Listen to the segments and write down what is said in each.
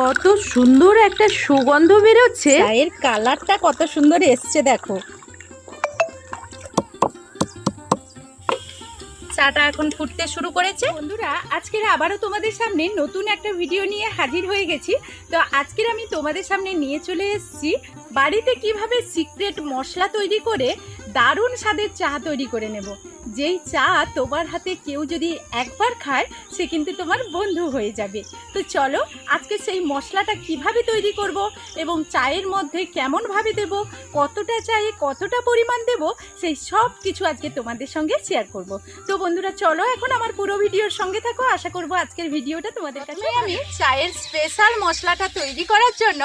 কত সুন্দর একটা সুগন্ধ বেরোচ্ছে। চায়ের কালারটা কত সুন্দর এসছে দেখো। চাটা এখন ফুটতে শুরু করেছে। বন্ধুরা আজকের আবারও তোমাদের সামনে নতুন একটা ভিডিও নিয়ে হাজির হয়ে গেছি। তো আজকের আমি তোমাদের সামনে নিয়ে চলে এসেছি। বাড়িতে কীভাবে সিক্রেট মশলা তৈরি করে দারুণ স্বাদের চা তৈরি করে নেব। যেই চা তোমার হাতে কেউ যদি একবার খায় সে কিন্তু তোমার বন্ধু হয়ে যাবে। তো চলো আজকে সেই মশলাটা কীভাবে তৈরি করব এবং চায়ের মধ্যে কেমনভাবে দেব কতটা চায়ে কতটা পরিমাণ দেব সেই সব কিছু আজকে তোমাদের সঙ্গে শেয়ার করব। তো বন্ধুরা চলো এখন আমার পুরো ভিডিওর সঙ্গে থাকো। আশা করব আজকের ভিডিওটা তোমাদের কাছে আমি চায়ের স্পেশাল মশলাটা তৈরি করার জন্য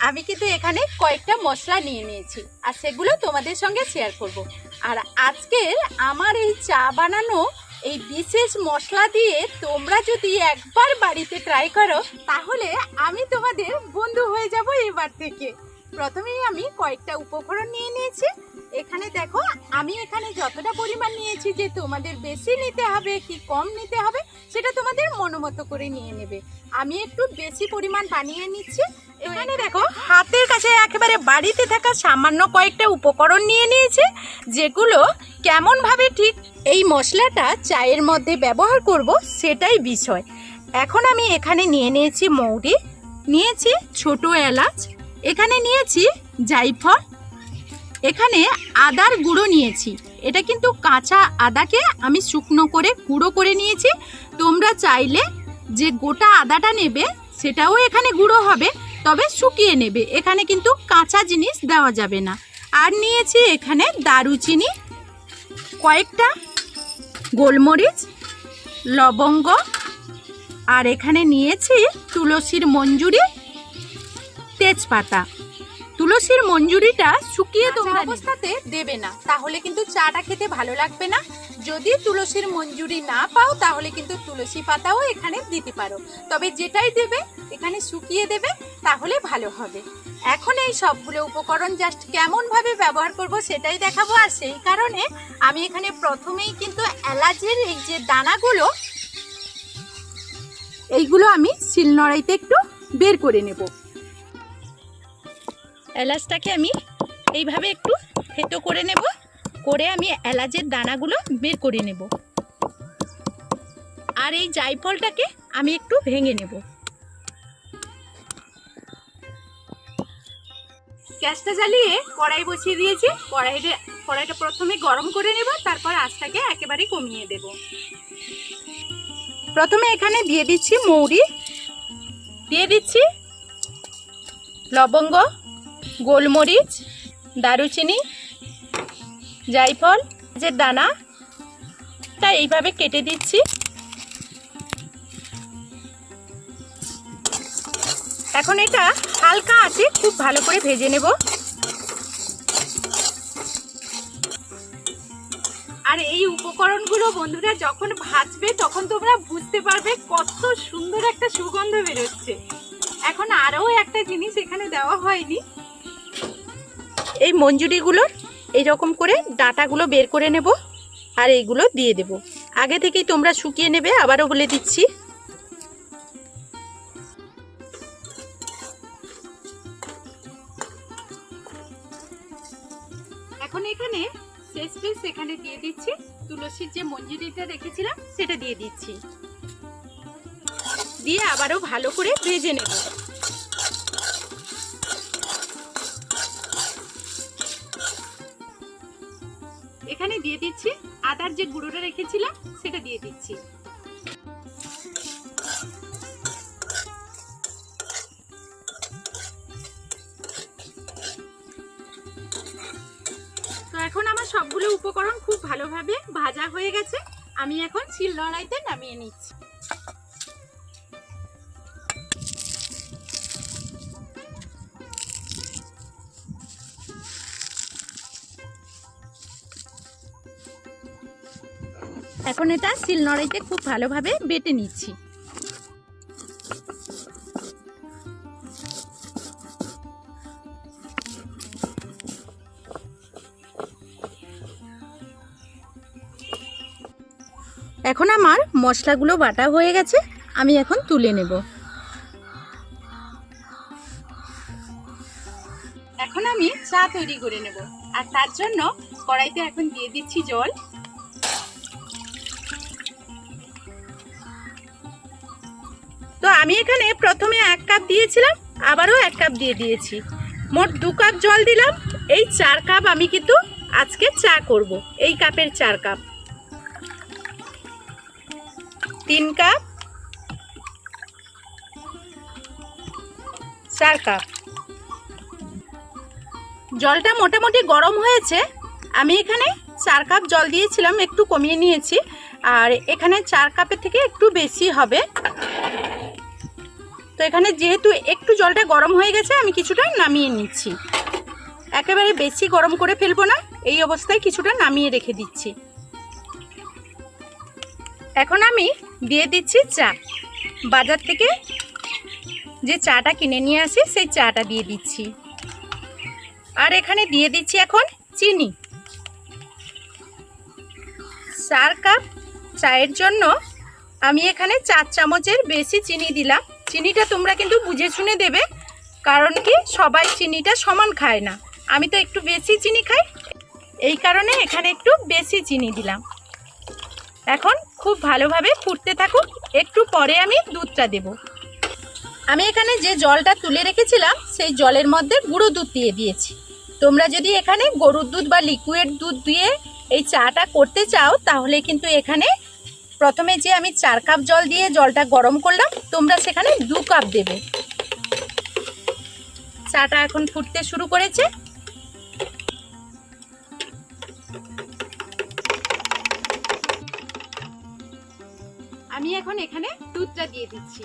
আমি কিন্তু এখানে কয়েকটা মশলা নিয়ে নিয়েছি আর সেগুলো তোমাদের সঙ্গে শেয়ার করব। আর আজকের আমার এই চা বানানো এই বিশেষ মশলা দিয়ে তোমরা যদি একবার বাড়িতে ট্রাই করো, তাহলে আমি তোমাদের বন্ধু হয়ে যাব এবার থেকে। প্রথমেই আমি কয়েকটা উপকরণ নিয়ে নিয়েছি। এখানে দেখো, আমি এখানে যতটা পরিমাণ নিয়েছি যে তোমাদের বেশি নিতে হবে কি কম নিতে হবে, সেটা তোমাদের মনোমতো করে নিয়ে নেবে। আমি একটু বেশি পরিমাণ বানিয়ে নিচ্ছি। এখানে দেখো, হাতের কাছে একেবারে বাড়িতে থাকা সামান্য কয়েকটা উপকরণ নিয়ে নিয়েছি, যেগুলো কেমনভাবে ঠিক এই মশলাটা চায়ের মধ্যে ব্যবহার করব সেটাই বিষয়। এখন আমি এখানে নিয়ে নিয়েছি মৌরি, নিয়েছি ছোট এলাচ, এখানে নিয়েছি জাইফল, এখানে আদার গুঁড়ো নিয়েছি। এটা কিন্তু কাঁচা আদাকে আমি শুকনো করে গুঁড়ো করে নিয়েছি। তোমরা চাইলে যে গোটা আদাটা নেবে, সেটাও এখানে গুঁড়ো হবে। তবে শুকিয়ে নেবে। এখানে কিন্তু কাঁচা জিনিস দেওয়া যাবে না। আর নিয়েছি এখানে দারুচিনি কয়েকটা গোলমরিচ লবঙ্গ আর এখানে নিয়েছি তুলসীর মঞ্জুরি তেজপাতা। তুলসীর মঞ্জুরিটা শুকিয়ে তোমরা অবস্থাতে দেবে না। তাহলে কিন্তু চাটা খেতে ভালো লাগবে না। যদি তুলসীর মঞ্জুরি না পাও, তাহলে কিন্তু তুলসী পাতাও এখানে দিতে পারো। তবে যেটাই দেবে, এখানে শুকিয়ে দেবে, তাহলে ভালো হবে। এখন এই সবগুলো উপকরণ জাস্ট কেমনভাবে ব্যবহার করব সেটাই দেখাবো, আর সেই কারণে আমি এখানে প্রথমেই কিন্তু এলাচের এই যে দানাগুলো, এইগুলো আমি শিলনোড়াইতে একটু বের করে নেব। এলাচটাকে আমি এইভাবে একটু থেতো করে নেব। করে আমি এলাচের দানাগুলো বের করে নেব। আর এই জায়ফলটাকে আমি একটু ভেঙে নেব। গ্যাসটা জ্বালিয়ে কড়াই বসিয়ে দিয়েছি। কড়াইতে কড়াইটা প্রথমে গরম করে নেব, তারপর আঁচটাকে একেবারে কমিয়ে দেব। প্রথমে এখানে দিয়ে দিচ্ছি মৌরি, দিয়ে দিচ্ছি লবঙ্গ, গোলমরিচ, দারুচিনি জায়ফল যে দানা, তা এইভাবে কেটে দিচ্ছি। এখন এটা হালকা আছে খুব ভালো করে ভেজে নেব। আর এই উপকরণগুলো বন্ধুরা যখন ভাজবে, তখন তোমরা বুঝতে পারবে কত সুন্দর একটা সুগন্ধ বেরোচ্ছে। এখন আরও একটা জিনিস এখানে দেওয়া হয়নি। এই মঞ্জুরিগুলোর এইরকম করে ডাটাগুলো বের করে নেব আর এইগুলো দিয়ে দেব। আগে থেকেই তোমরা শুকিয়ে নেবে, আবারও বলে দিচ্ছি। এখন এখানে শেষ পিস এখানে দিয়ে দিচ্ছি। তুলসীর যে মঞ্জুরিটা রেখেছিলাম, সেটা দিয়ে দিচ্ছি। দিয়ে আবারও ভালো করে ভেজে নেব। দিয়ে দিচ্ছি। আদার যে গুঁড়োটা রেখেছিলাম, সেটা দিয়ে দিচ্ছি। তো এখন আমার সবগুলো উপকরণ খুব ভালোভাবে ভাজা হয়ে গেছে। আমি এখন শিল লড়াইতে নামিয়ে নিচ্ছি। এখন এটা শিল নড়াইতে খুব ভালোভাবে বেটে নিচ্ছি। এখন আমার মশলাগুলো বাটা হয়ে গেছে, আমি এখন তুলে নেব। এখন আমি চা তৈরি করে নেব, আর তার জন্য কড়াইতে এখন দিয়ে দিচ্ছি জল। আমি এখানে প্রথমে এক কাপ দিয়েছিলাম, আবারও এক কাপ দিয়ে দিয়েছি। মোট দু কাপ জল দিলাম, এই চার কাপ আমি কিন্তু আজকে চা করব, এই কাপের চার কাপ। তিন কাপ, চার কাপ। জলটা মোটামুটি গরম হয়েছে, আমি এখানে চার কাপ জল দিয়েছিলাম, একটু কমিয়ে নিয়েছি, আর এখানে চার কাপের থেকে একটু বেশি হবে। তো এখানে যেহেতু একটু জলটা গরম হয়ে গেছে, আমি কিছুটা নামিয়ে নিচ্ছি। একেবারে বেশি গরম করে ফেলব না, এই অবস্থায় কিছুটা নামিয়ে রেখে দিচ্ছি। এখন আমি দিয়ে দিচ্ছি চা। বাজার থেকে যে চাটা কিনে নিয়ে আসি, সেই চাটা দিয়ে দিচ্ছি। আর এখানে দিয়ে দিচ্ছি এখন চিনি। চার কাপ চায়ের জন্য আমি এখানে চার চামচের বেশি চিনি দিলাম। চিনিটা তোমরা কিন্তু বুঝে শুনে দেবে, কারণ কি সবাই চিনিটা সমান খায় না। আমি তো একটু বেশি চিনি খাই, এই কারণে এখানে একটু বেশি চিনি দিলাম। এখন খুব ভালোভাবে ফুটতে থাকুক, একটু পরে আমি দুধটা দেব। আমি এখানে যে জলটা তুলে রেখেছিলাম, সেই জলের মধ্যে গুঁড়ো দুধ দিয়ে দিয়েছি। তোমরা যদি এখানে গরুর দুধ বা লিকুইড দুধ দিয়ে এই চাটা করতে চাও, তাহলে কিন্তু এখানে প্রথমে যে আমি চার কাপ জল দিয়ে জলটা গরম করলাম, তোমরা সেখানে দু কাপ দেবে। চাটা এখন ফুটতে শুরু করেছে। আমি এখন এখানে দুধটা দিয়ে দিচ্ছি।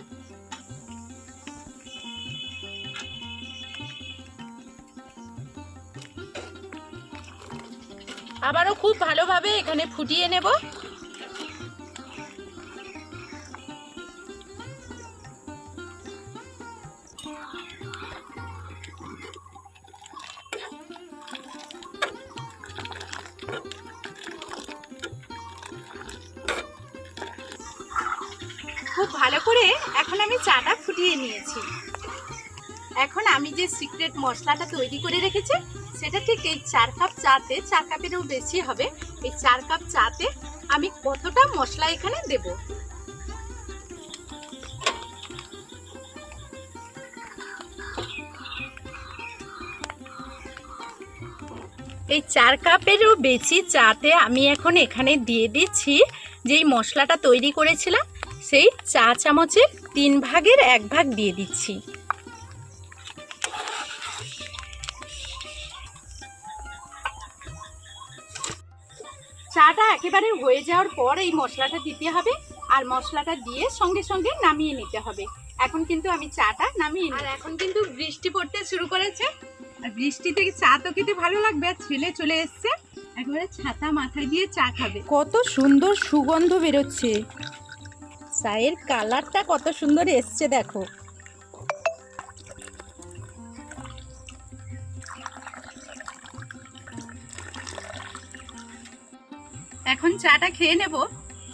আবারও খুব ভালোভাবে এখানে ফুটিয়ে নেব। খুব ভালো করে এখন আমি চাটা ফুটিয়ে নিয়েছি। এখন আমি যে সিক্রেট মশলাটা তৈরি করে রেখেছি, সেটা ঠিক এই চার কাপ চাতে, চার কাপেরও বেশি হবে, এই চার কাপ চাতে আমি কতটা মশলা এখানে দেব? এই চার কাপেরও বেশি চাতে আমি এখন এখানে দিয়ে দিচ্ছি। যেই মশলাটা তৈরি করেছিলাম, সেই চা চামচের তিন ভাগের এক ভাগ দিয়ে দিচ্ছি। চাটা একেবারে হয়ে যাওয়ার পর এই মশলাটা দিতে হবে, আর মশলাটা দিয়ে সঙ্গে সঙ্গে নামিয়ে নিতে হবে। এখন কিন্তু আমি চাটা নামিয়ে আর এখন কিন্তু বৃষ্টি পড়তে শুরু করেছে। আর বৃষ্টি থেকে চা তো খেতে ভালো লাগবে আর ছেলে চলে এসছে একেবারে ছাতা মাথায় দিয়ে চা খাবে। কত সুন্দর সুগন্ধ বেরোচ্ছে। চায়ের কালারটা কত সুন্দর এসছে দেখো। এখন চাটা খেয়ে নেব।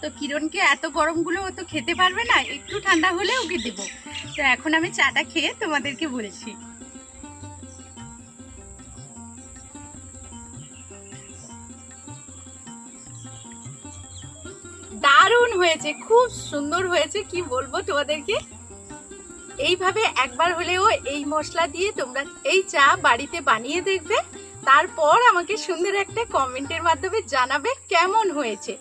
তো কিরণকে এত গরমগুলো ও তো খেতে পারবে না একটু ঠান্ডা হলে ওকে দেবো। তো এখন আমি চাটা খেয়ে তোমাদেরকে বলেছি। হয়েছে, খুব সুন্দর হয়েছে, কি বলব তোমাদেরকে? এইভাবে একবার হলেও এই মশলা দিয়ে তোমরা এই চা বাড়িতে বানিয়ে দেখবে। তারপর আমাকে সুন্দর একটা কমেন্টের মাধ্যমে জানাবে কেমন হয়েছে।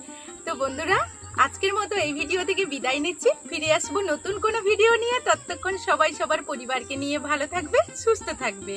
তো বন্ধুরা, আজকের মতো এই ভিডিও থেকে বিদায় নিচ্ছি। ফিরে আসব নতুন কোনো ভিডিও নিয়ে। ততক্ষণ সবাই সবার পরিবারকে নিয়ে ভালো থাকবে, সুস্থ থাকবে।